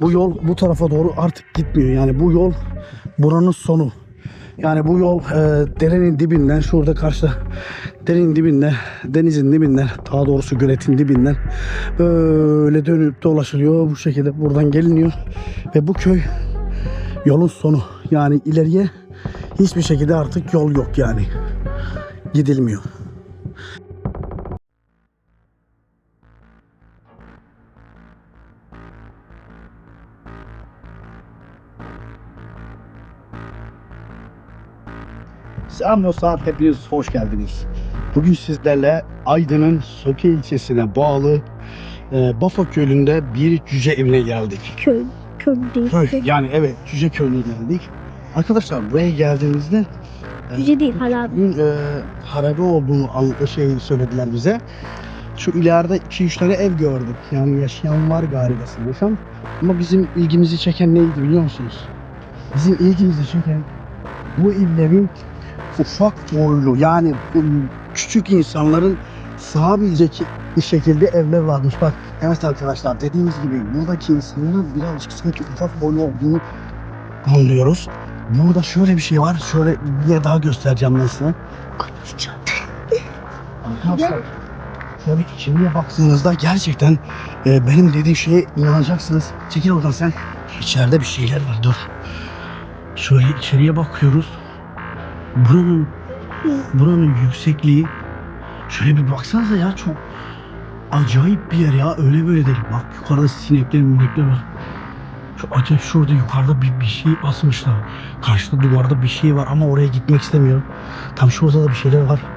Bu yol bu tarafa doğru artık gitmiyor. Yani bu yol buranın sonu. Yani bu yol e, derenin dibinden şurada karşıda derenin dibinden denizin dibinden daha doğrusu göletin dibinden böyle dönüp dolaşılıyor bu şekilde buradan geliniyor ve bu köy yolun sonu yani ileriye hiçbir şekilde artık yol yok yani gidilmiyor. Selam dostlar, hepiniz hoş geldiniz. Bugün sizlerle Aydın'ın Söke ilçesine bağlı e, Bafa Köyü'nde bir cüce evine geldik. Köy, köy değil. Köy, yani evet cüce köyüne geldik. Arkadaşlar buraya geldiğimizde Cüce değil hala. bugün e, harabe olduğunu an- şey söylediler bize. Şu ileride 2-3 tane ev gördük. Yani yaşayan var galiba sanırsam. Ama bizim ilgimizi çeken neydi biliyor musunuz? Bizim ilgimizi çeken bu evlerin ufak boylu yani küçük insanların sığabilecek bir şekilde evler varmış. Bak evet arkadaşlar dediğimiz gibi buradaki insanların birazcık sanki ufak boylu olduğunu anlıyoruz. Burada şöyle bir şey var. Şöyle bir yer daha göstereceğim ben size. Arkadaşlar şöyle içeriye baktığınızda gerçekten e, benim dediğim şeye inanacaksınız. Çekil oradan sen. İçeride bir şeyler var dur. Şöyle içeriye bakıyoruz. Buranın buranın yüksekliği şöyle bir baksanıza ya çok acayip bir yer ya öyle böyle değil. Bak yukarıda sinekler minekler var. Şu acayip şurada yukarıda bir, bir şey asmışlar. Karşıda duvarda bir şey var ama oraya gitmek istemiyorum. Tam şurada da bir şeyler var.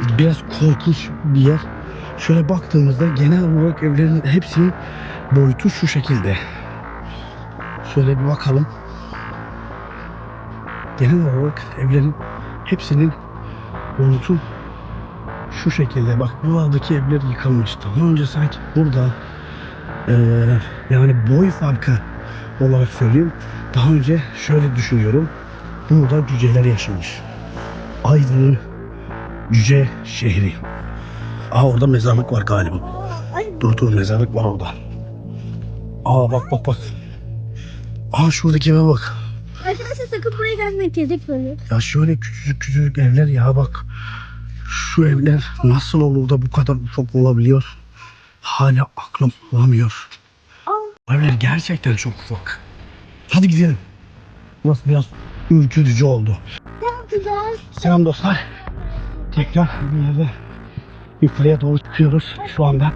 Biraz korkunç bir yer. Şöyle baktığımızda genel olarak evlerin hepsinin boyutu şu şekilde. Şöyle bir bakalım. Genel olarak evlerin hepsinin boyutu şu şekilde. Bak buradaki evler yıkılmış. Daha önce sanki burada eee, yani boy farkı olarak söyleyeyim. Daha önce şöyle düşünüyorum. Burada cüceler yaşamış. Aydın'ın Cüce şehri. Aa orada mezarlık var galiba. Dur dur mezarlık var orada. Aa bak bak bak. Aa şuradaki eve bak. Arkadaşlar sakın buraya gelmeyin tezek böyle. Ya şöyle küçücük küçücük evler ya bak. Şu evler nasıl olur da bu kadar ufak olabiliyor? Hala aklım bulamıyor. Bu evler gerçekten çok ufak. Hadi gidelim. Burası biraz ürkütücü oldu. Selam dostlar. Tekrar bir yerde yukarıya doğru çıkıyoruz şu anda.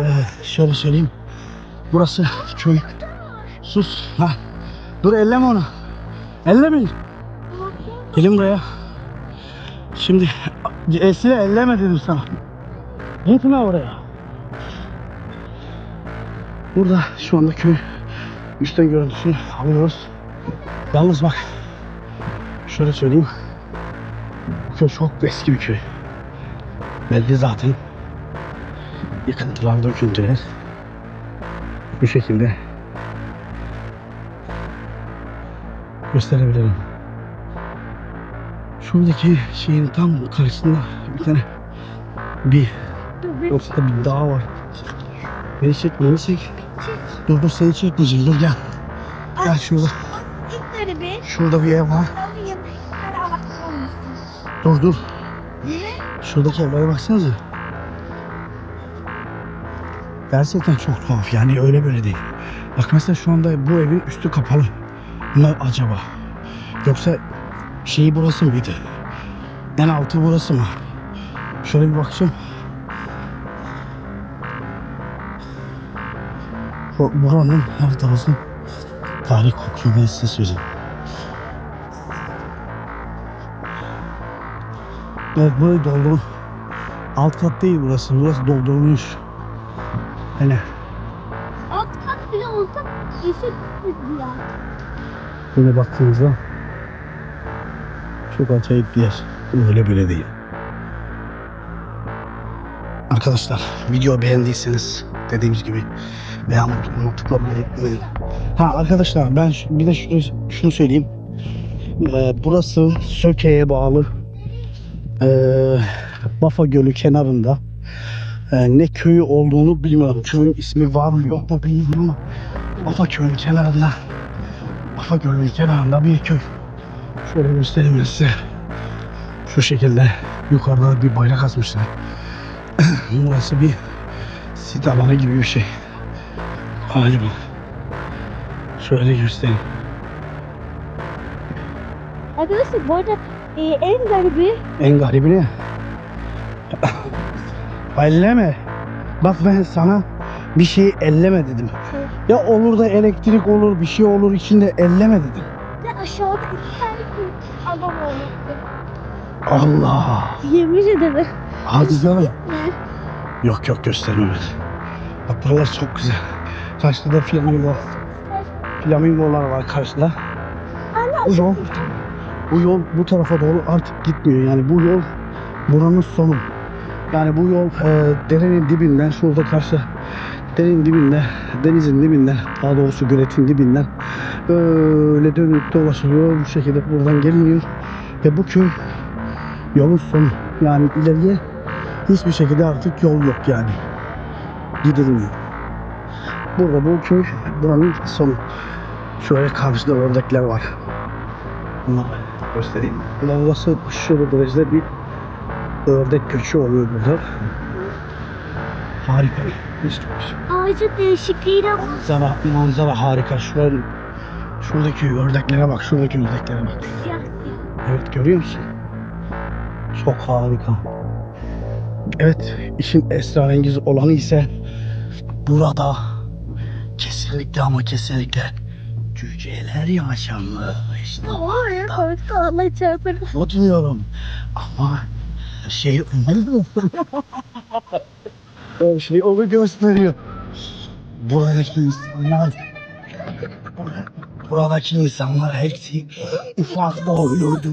Ee, şöyle söyleyeyim. Burası köy. Sus. Ha. Dur elleme onu. Ellemeyin. Gelin buraya. Şimdi Esile elleme dedim sana. Gitme oraya. Burada şu anda köy üstten görüntüsünü alıyoruz. Yalnız bak. Şöyle söyleyeyim. Bu köy çok eski bir köy. Belli zaten. Yıkıntılar, döküntüler. Bu şekilde gösterebilirim. Şuradaki şeyin tam karşısında bir tane bir yoksa bir dağ var. Beni çek, beni çek. Dur dur seni çekmeyeceğim dur gel. Gel şurada. Şurada bir ev var. Dur dur. Şuradaki evlere baksanıza. Gerçekten çok tuhaf yani öyle böyle değil. Bak mesela şu anda bu evin üstü kapalı mı acaba? Yoksa şeyi burası mıydı? En altı burası mı? Şöyle bir bakacağım. Bu- Buranın her tarafı tarih kokuyor ben size söyleyeyim. Evet burayı doldurun. Alt kat değil burası. Burası doldurulmuş. Hele Alt kat bile olsa yeşil ya. Böyle baktığınızda çok acayip bir yer. Öyle böyle değil. Arkadaşlar video beğendiyseniz dediğimiz gibi beğenmek tıklamayı unutmayın. Ha arkadaşlar ben bir de şunu, şunu söyleyeyim. Ee, burası Söke'ye bağlı ee, Bafa Gölü kenarında. Ee, ne köyü olduğunu bilmiyorum. Köyün ismi var mı yok mu bilmiyorum ama Afaköy'ün kenarında Afaköy'ün kenarında bir köy. Şöyle göstereyim size. Şu şekilde yukarıda bir bayrak asmışlar. Burası bir sit alanı gibi bir şey. Galiba. Şöyle göstereyim. Arkadaşlar bu arada e, en garibi En garibi ne? elleme. Bak ben sana bir şey elleme dedim. Ya olur da elektrik olur, bir şey olur içinde elleme dedim. de aşağıda tane kız adam. Allah. Yemin ederim. Hadi canım. Yok yok göstermem Bak buralar çok güzel. Karşıda flamingo. Flamingolar var karşıda. Bu yol, bu yol bu tarafa doğru artık gitmiyor. Yani bu yol buranın sonu. Yani bu yol e, derenin dibinden, şurada karşı derenin dibinde, denizin dibinden, daha doğrusu göletin dibinden böyle dönüp dolaşılıyor. Bu şekilde buradan geliniyor. Ve bu köy yolun sonu. Yani ileriye hiçbir şekilde artık yol yok yani. Gidilmiyor. Burada bu köy buranın sonu. Şöyle karşıda ördekler var. Bunları göstereyim. Ulan burası aşırı derecede bir ördek göçü oluyor burada. Harika. Ağacın değişikliğine manzara, manzara harika. Şuranın, şuradaki ördeklere bak, şuradaki ördeklere bak. Siyah Evet görüyor musun? Çok harika. Evet işin esrarengiz olanı ise burada kesinlikle ama kesinlikle cüceler yaşanmış. Var ya korktu Allah çarpar. O diyorum. Ama şey şey onu gösteriyor. Buradaki insanlar buradaki insanlar hepsi ufak boyluydu.